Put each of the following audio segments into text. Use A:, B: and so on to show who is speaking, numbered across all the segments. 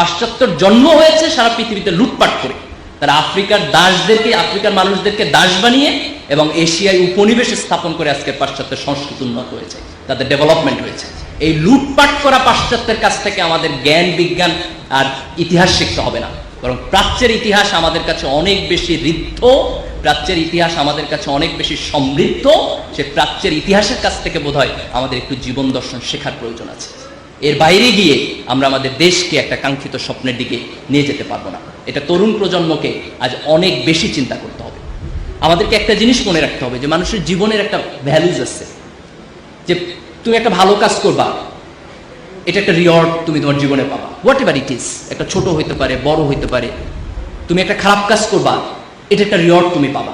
A: পাশ্চাত্যর জন্ম হয়েছে সারা পৃথিবীতে লুটপাট করে। তারা আফ্রিকার দাসদেরকে, আফ্রিকার মানুষদেরকে দাস বানিয়ে এবং এশিয়ায় উপনিবেশ স্থাপন করে আজকে পাশ্চাত্যের সংস্কৃতি উন্নত হয়েছে, তাদের ডেভেলপমেন্ট হয়েছে। এই লুটপাট করা পাশ্চাত্যের কাছ থেকে আমাদের জ্ঞান, বিজ্ঞান আর ইতিহাস শিখতে হবে না। বরং প্রাচ্যের ইতিহাস আমাদের কাছে অনেক বেশি ঋদ্ধ, প্রাচ্যের ইতিহাস আমাদের কাছে অনেক বেশি সমৃদ্ধ। সে প্রাচ্যের ইতিহাসের কাছ থেকে বোধহয় আমাদের একটু জীবন দর্শন শেখার প্রয়োজন আছে। এর বাইরে গিয়ে আমরা আমাদের দেশকে একটা কাঙ্ক্ষিত স্বপ্নের দিকে নিয়ে যেতে পারব না। এটা তরুণ প্রজন্মকে আজ অনেক বেশি চিন্তা করতে হবে। আমাদেরকে একটা জিনিস মনে রাখতে হবে যে, মানুষের জীবনের একটা ভ্যালুজ আছে। যে, তুমি একটা ভালো কাজ করবা, এটা একটা রিওয়ার্ড তুমি তোমার জীবনে পাবা। হোয়াট এভার ইট ইজ একটা ছোট হইতে পারে, বড় হইতে পারে, তুমি একটা খারাপ কাজ করবা, এটা একটা রিওয়ার্ড তুমি পাবা।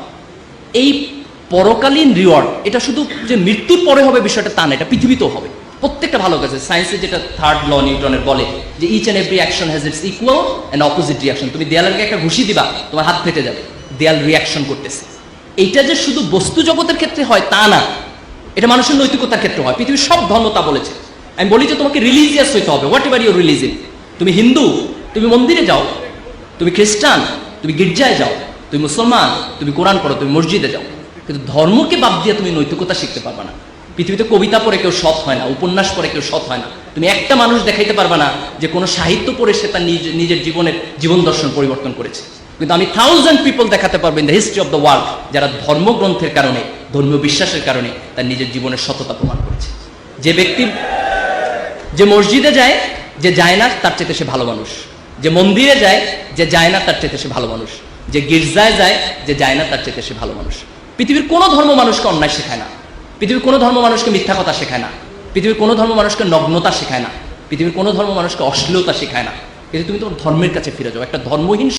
A: এই পরকালীন রিওয়ার্ড এটা শুধু যে মৃত্যুর পরে হবে বিষয়টা তা না, এটা পৃথিবীতেও হবে। প্রত্যেকটা ভালো কাজে সায়েন্সে যেটা থার্ড ল নিউটনের বলে যে each and every action has its equal and opposite reaction তুমি দেয়ালকে একটা ঘুষি দিবা, তোমার হাত ফেটে যাবে। দেয়াল রিয়াকশন করতেছে। এইটা যে শুধু বস্তু জগতের ক্ষেত্রে হয় তা না, এটা মানুষের নৈতিকতার ক্ষেত্রে হয়। পৃথিবীর সব ধর্ম তা বলেছে। আমি বলি যে তোমাকে রিলিজিয়াস হইতে হবে। হোয়াট এভার ইউর রিলিজিয়ন তুমি হিন্দু, তুমি মন্দিরে যাও। তুমি খ্রিস্টান, তুমি গির্জায় যাও। তুমি মুসলমান, তুমি কোরআন পড়ো, তুমি মসজিদে যাও। কিন্তু ধর্মকে বাদ দিয়ে তুমি নৈতিকতা শিখতে পারবে না। পৃথিবীতে কবিতা পড়ে কেউ সৎ হয় না, উপন্যাস পড়ে কেউ সৎ হয় না। তুমি একটা মানুষ দেখাইতে পারবে না যে কোনো সাহিত্য পড়ে সে তার নিজ, নিজের জীবনের জীবন দর্শন পরিবর্তন করেছে। কিন্তু আমি থাউজেন্ড পিপল দেখাতে পারব in the history of the world যারা ধর্মগ্রন্থের কারণে, ধর্মীয় বিশ্বাসের কারণে তার নিজের জীবনের সততা প্রমাণ করেছে। যে ব্যক্তি যে মসজিদে যায়, যে যায় না, তার চেয়ে সে ভালো মানুষ। যে মন্দিরে যায়, যে যায় না, তার চেয়ে সে ভালো মানুষ। যে গির্জায় যায়, যে যায় না, তার চেয়ে সে ভালো মানুষ। পৃথিবীর কোনো ধর্ম মানুষকে অন্যায় শেখায় না। পৃথিবীর কোনো ধর্ম মানুষকে মিথ্যা কথা শেখায় না। পৃথিবীর কোনো ধর্ম মানুষকে নগ্নতা শেখায় না। পৃথিবীর কোনো ধর্ম মানুষকে অশ্লীলতা শেখায় না। কিন্তু তুমি তোমার ধর্মের কাছে ফিরে যাও। একটা ধর্মহীন